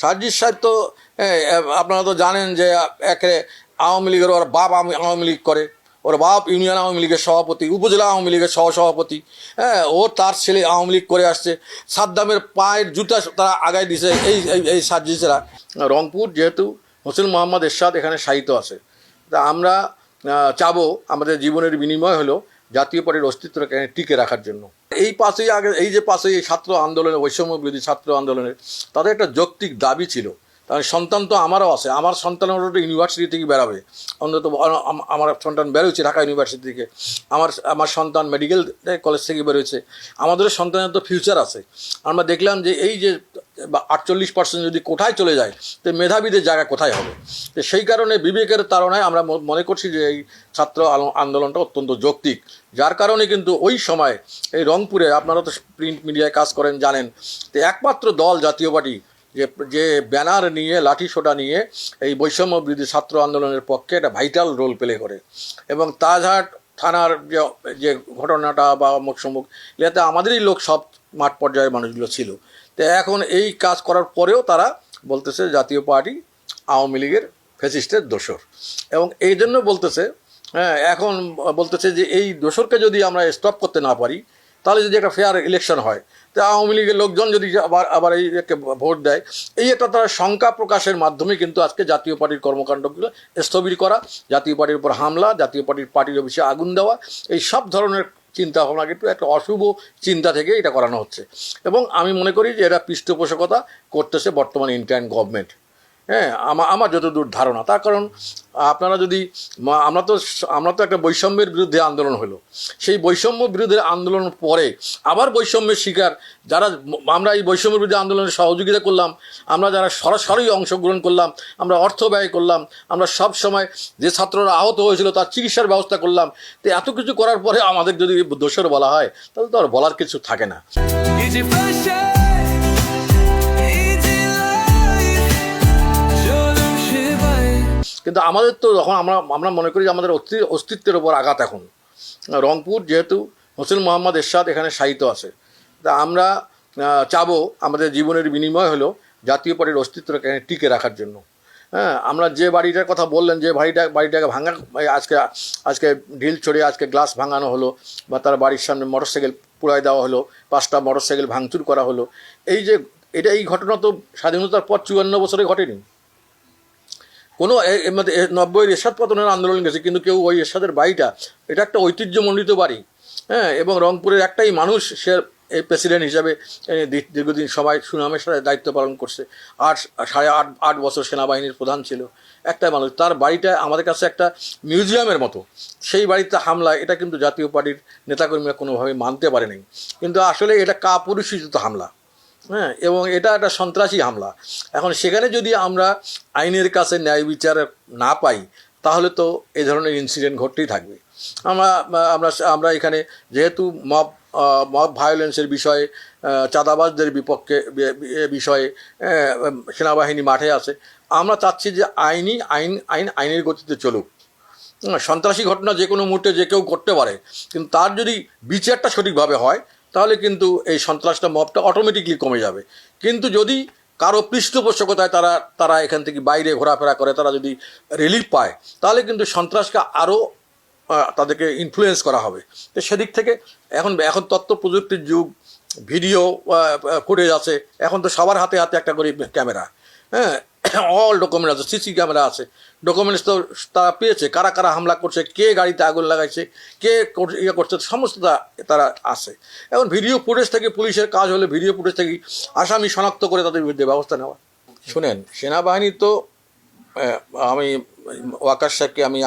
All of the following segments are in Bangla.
সার্জিস সাহেব তো আপনারা তো জানেন যে একে আওয়ামী লীগের ওর বাপ আওয়ামী লীগ করে। ওর বাপ ইউনিয়ন আওয়ামী লীগের সভাপতি, উপজেলা আওয়ামী লীগের সহসভাপতি। হ্যাঁ ও তার ছেলে আওয়ামী লীগ করে আসছে। সাদ্দামের পায়ের জুতা তারা আগায় দিছে এই এই সার্জিসেরা রংপুর যেহেতু হোসেন মোহাম্মদ এরশাদ এখানে সাহিত্য আছে। তা আমরা চাবো, আমাদের জীবনের বিনিময় হলো জাতীয় পার্টির অস্তিত্বকে টিকে রাখার জন্য। এই পাশেই আগে, এই যে পাশেই এই ছাত্র আন্দোলনের, বৈষম্য বিরোধী ছাত্র আন্দোলনের, তাদের একটা যৌক্তিক দাবি ছিল। কারণ সন্তান তো আমারও আছে। আমার সন্তান ওটা ইউনিভার্সিটি থেকে বেরাবে। অন্তত আমার সন্তান বেরোচ্ছে ঢাকা ইউনিভার্সিটি থেকে। আমার আমার সন্তান মেডিকেল কলেজ থেকে বেরোচ্ছে আমাদেরও সন্তানের তো ফিউচার আছে। আমরা দেখলাম যে এই যে আটচল্লিশ পার্সেন্ট যদি কোথায় চলে যায়, তো মেধাবীদের জায়গা কোথায় হবে? তো সেই কারণে বিবেকের তাড়নায় আমরা মনে করছি যে এই ছাত্র আন্দোলনটা অত্যন্ত যৌক্তিক। যার কারণে কিন্তু ওই সময় এই রংপুরে, আপনারা তো প্রিন্ট মিডিয়ায় কাজ করেন, জানেন, তো একমাত্র দল জাতীয় পার্টি, যে যে ব্যানার নিয়ে, লাঠি সোটা নিয়ে এই বৈষম্য বিরোধী ছাত্র আন্দোলনের পক্ষে একটা ভাইটাল রোল প্লে করে। এবং তাজহাট থানার যে যে ঘটনাটা বা অমুক সমুক এতে আমাদেরই লোক সব মাঠ পর্যায়ের মানুষগুলো ছিল। তো এখন এই কাজ করার পরেও তারা বলতেছে জাতীয় পার্টি আওয়ামী লীগের ফেসিস্টের দোসর এবং এই জন্য বলতেছে হ্যাঁ এখন বলতেছে যে এই দোসরকে যদি আমরা স্টপ করতে না পারি, তাহলে যদি একটা ফেয়ার ইলেকশন হয়, তা আওয়ামী লীগের লোকজন যদি আবার আবার এই ভোট দেয়, এই একটা তারা শঙ্কা প্রকাশের মাধ্যমে কিন্তু আজকে জাতীয় পার্টির কর্মকাণ্ডগুলো স্থবির করা, জাতীয় পার্টির উপর হামলা, জাতীয় পার্টির পার্টির অফিসে আগুন দেওয়া, এই সব ধরনের চিন্তা ভাবনা কিন্তু একটা অশুভ চিন্তা থেকে এটা করানো হচ্ছে। এবং আমি মনে করি যে এরা পৃষ্ঠপোষকতা করতেছে বর্তমান ইন্ডিয়ান গভর্নমেন্ট। হ্যাঁ আমার আমার যতদূর ধারণা। তার কারণ, আপনারা যদি আমরা তো আমরা তো একটা বৈষম্যের বিরুদ্ধে আন্দোলন হলো। সেই বৈষম্য বিরুদ্ধে আন্দোলন পরে আবার বৈষম্যের শিকার, যারা আমরা এই বৈষম্যের বিরুদ্ধে আন্দোলনে সহযোগিতা করলাম, আমরা যারা সরাসরি অংশগ্রহণ করলাম, আমরা অর্থ ব্যয় করলাম, আমরা সব সময় যে ছাত্ররা আহত হয়েছিল তার চিকিৎসার ব্যবস্থা করলাম, তো এত কিছু করার পরে আমাদের যদি দোষর বলা হয়, তাহলে তো আর বলার কিছু থাকে না। কিন্তু আমাদের তো যখন আমরা আমরা মনে করি যে আমাদের অস্তি- অস্তিত্বের ওপর আঘাত এখন। রংপুর যেহেতু হোসেন মোহাম্মদ এরশাদ এখানে সাহিত্য আছে। তা আমরা চাবো আমাদের জীবনের বিনিময় হলো জাতীয় পার্টির অস্তিত্বকে টিকে রাখার জন্য। হ্যাঁ আমরা যে বাড়িটার কথা বললেন, যে বাড়িটা, বাড়িটাকে ভাঙা, আজকে আজকে ঢিল ছড়িয়ে আজকে গ্লাস ভাঙানো হলো বা তার বাড়ির সামনে মোটরসাইকেল পুড়ায় দেওয়া হলো, পাঁচটা মোটরসাইকেল ভাঙচুর করা হলো। এই যে, এটা এই ঘটনা তো স্বাধীনতার পর চুয়ান্ন বছরে ঘটেনি। কোনো এ- নব্বইয়ের এরশাদ পতনের আন্দোলন গেছে, কিন্তু কেউ ওই এরশাদের বাড়িটা, এটা একটা ঐতিহ্যমণ্ডিত বাড়ি হ্যাঁ এবং রংপুরের একটাই মানুষ, সে এই প্রেসিডেন্ট হিসাবে দীর্ঘদিন সবাই সুনামের সাথে দায়িত্ব পালন করছে আট সাড়ে আট আট বছর সেনাবাহিনীর প্রধান ছিল, একটাই মানুষ, তার বাড়িটা আমাদের কাছে একটা মিউজিয়ামের মতো, সেই বাড়িতে হামলা এটা কিন্তু জাতীয় পার্টির নেতাকর্মীরা কোনোভাবে মানতে পারেনি, কিন্তু আসলে এটা কাপুরুষিত হামলা। হ্যাঁ এবং এটা একটা সন্ত্রাসী হামলা। এখন সেখানে যদি আমরা আইনের কাছে ন্যায় বিচার না পাই, তাহলে তো এ ধরনের ইনসিডেন্ট ঘটতেই থাকবে। আমরা আমরা আমরা এখানে যেহেতু মব মব ভায়োলেন্সের বিষয়ে চাঁদাবাজদের বিপক্ষে বিষয়ে সেনাবাহিনী মাঠে আছে, আমরা চাচ্ছি যে আইনি, আইন আইন, আইনের গতিতে চলুক। সন্ত্রাসী ঘটনা যে কোনো মুহূর্তে যে কেউ করতে পারে, কিন্তু তার যদি বিচারটা সঠিকভাবে হয় তাহলে কিন্তু এই সন্ত্রাসটা মপটা অটোমেটিকলি কমে যাবে। কিন্তু যদি কারও পৃষ্ঠপোষকতায় তারা তারা এখান থেকে বাইরে ঘোরাফেরা করে, তারা যদি রিলিফ পায়, তাহলে কিন্তু সন্ত্রাসকে আরও তাদেরকে ইনফ্লুয়েস করা হবে। তো সেদিক থেকে এখন এখন তথ্য প্রযুক্তির যুগ, ভিডিও ফুটেজ আছে, এখন তো সবার হাতে হাতে একটা করে ক্যামেরা। হ্যাঁ অল ডকুমেন্ট আছে সিসি ক্যামেরা আছে। ডকুমেন্টস তো তারা পেয়েছে, কারা কারা হামলা করছে, কে গাড়িতে আগুন লাগাইছে, কে ইয়ে করছে সমস্ত তারা আছে। এখন ভিডিও ফুটেজ থেকে পুলিশের কাজ হলে ভিডিও ফুটেজ থেকে আসামি শনাক্ত করে তাদের বিরুদ্ধে ব্যবস্থা নেওয়া। শুনেন, সেনাবাহিনী তো আমি, ওয়াকার সাহেবকে আমি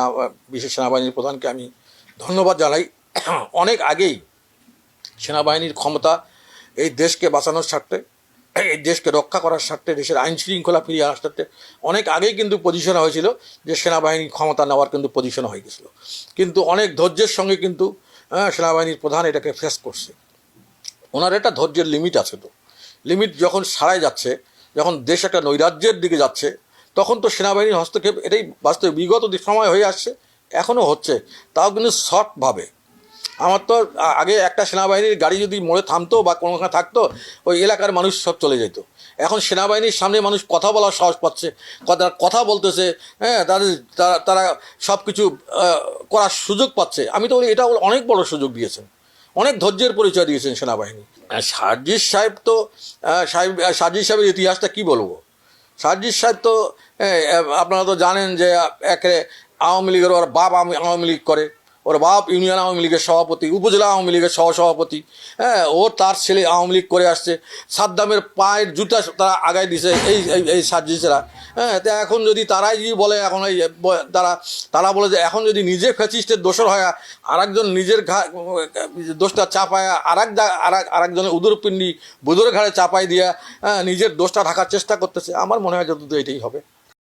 বিশেষ সেনাবাহিনীর প্রধানকে আমি ধন্যবাদ জানাই। অনেক আগেই সেনাবাহিনীর ক্ষমতা এই দেশকে বাঁচানোর স্বার্থে এই দেশকে রক্ষা করার স্বার্থে, দেশের আইন শৃঙ্খলা ফিরিয়ে স্বার্থে অনেক আগেই কিন্তু পজিশন হয়েছিল যে সেনাবাহিনী ক্ষমতা নেওয়ার কিন্তু পজিশন হয়ে গেছিল। কিন্তু অনেক ধৈর্যের সঙ্গে কিন্তু সেনাবাহিনীর প্রধান এটাকে ফেস করছে। ওনার একটা ধৈর্যের লিমিট আছে তো। লিমিট যখন সারায় যাচ্ছে, যখন দেশ একটা নৈরাজ্যের দিকে যাচ্ছে, তখন তো সেনাবাহিনীর হস্তক্ষেপ, এটাই বাস্তবে বিগত সময় হয়ে আসছে এখনও হচ্ছে। তাও কিন্তু শর্টভাবে আমার তো আগে একটা সেনাবাহিনীর গাড়ি যদি মোড়ে থামতো বা কোনোখানে থাকতো, ওই এলাকার মানুষ সব চলে যেত। এখন সেনাবাহিনীর সামনে মানুষ কথা বলার সাহস পাচ্ছে, কথা কথা বলতেছে হ্যাঁ তাদের, তারা তারা সব কিছু করার সুযোগ পাচ্ছে। আমি তো বলি, এটা অনেক বড় সুযোগ দিয়েছেন। অনেক ধৈর্যের পরিচয় দিয়েছেন সেনাবাহিনী। সার্জিস সাহেব তো সাহেব সার্জিস সাহেবের ইতিহাসটা কি বলব? সার্জিস সাহেব তো আপনারা তো জানেন যে একে আওয়ামী লীগের ওর বাপ আওয়ামী লীগ করে। ওর বাপ ইউনিয়ন আওয়ামী লীগের সভাপতি উপজেলা আওয়ামী লীগের সহসভাপতি। হ্যাঁ ও তার ছেলে আওয়ামী লীগ করে আসছে। সাদ্দামের পায়ের জুতা তারা আগায় দিছে এই এই সার্জিসেরা হ্যাঁ তা এখন যদি তারাই যদি বলে এখন এই তারা তারা বলে যে এখন যদি নিজে ফ্যাসিস্টের দোষর হয় আরেকজন নিজের ঘা দোষটা চাপায় আর এক আরেকজনের উদরপিণ্ডি বুদুর ঘাড়ে চাপাই দিয়া হ্যাঁ, নিজের দোষটা ঢাকার চেষ্টা করতেছে। আমার মনে হয় যতদূর এটাই হবে।